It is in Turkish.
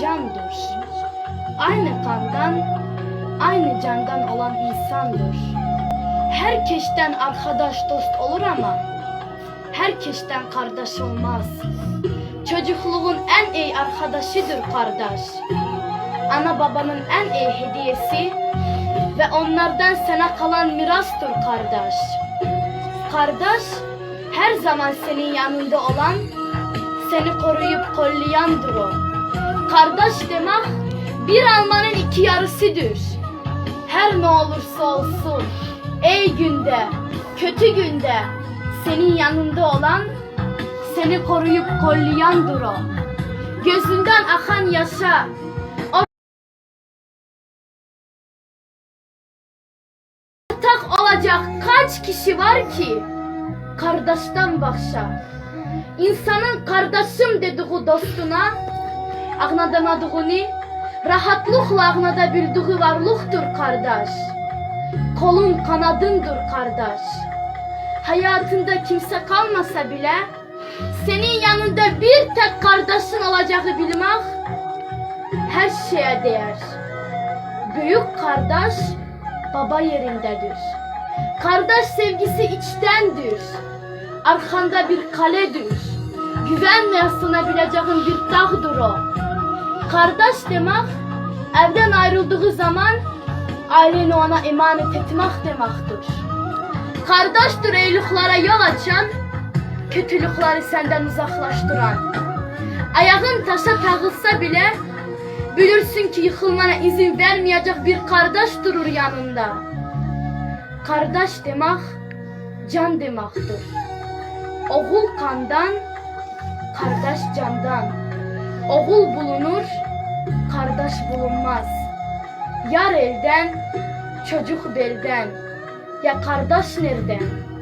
candır. Aynı kandan, aynı candan olan insandır. Herkesten arkadaş dost olur ama herkesten kardeş olmaz. Çocukluğun en iyi arkadaşıdır kardeş. Ana babanın en iyi hediyesi ve onlardan sana kalan mirastır kardeş. Kardeş her zaman senin yanında olan, seni koruyup kollayandır o. Kardeş demek bir almanın iki yarısıdır. Her ne olursa olsun, iyi günde, kötü günde senin yanında olan, seni koruyup kollayandır o. Gözünden akan yaşa, ortak olacak kaç kişi var ki? Kardeşten başka. İnsanın kardeşim dediği dostuna ağnadamadığını rahatlıkla ağnadabildiği varlıktır kardeş. Kolun kanadındır kardeş. Hayatında kimse kalmasa bile senin yanında bir tek kardeşin olacağı bilmek her şeye değer. Büyük kardeş baba yerindedir. Kardeş sevgisi içtendir. Arkanda bir kaledir. Güvenle sığınabileceğin bir dağdır o. Kardeş demek evden ayrıldığı zaman aileni ona emanet etmek demektir. Kardeştir iyiliklara yol açan, kötülükleri senden uzaklaştıran. Ayağın taşa takılsa bile bilirsin ki yıkılmana izin vermeyecek bir kardeş durur yanında. Kardeş demek can demektir. Oğul kandan, kardeş candan. Oğul bulunur, kardeş bulunmaz. Yar elden, çocuk belden. Ya kardeş nereden?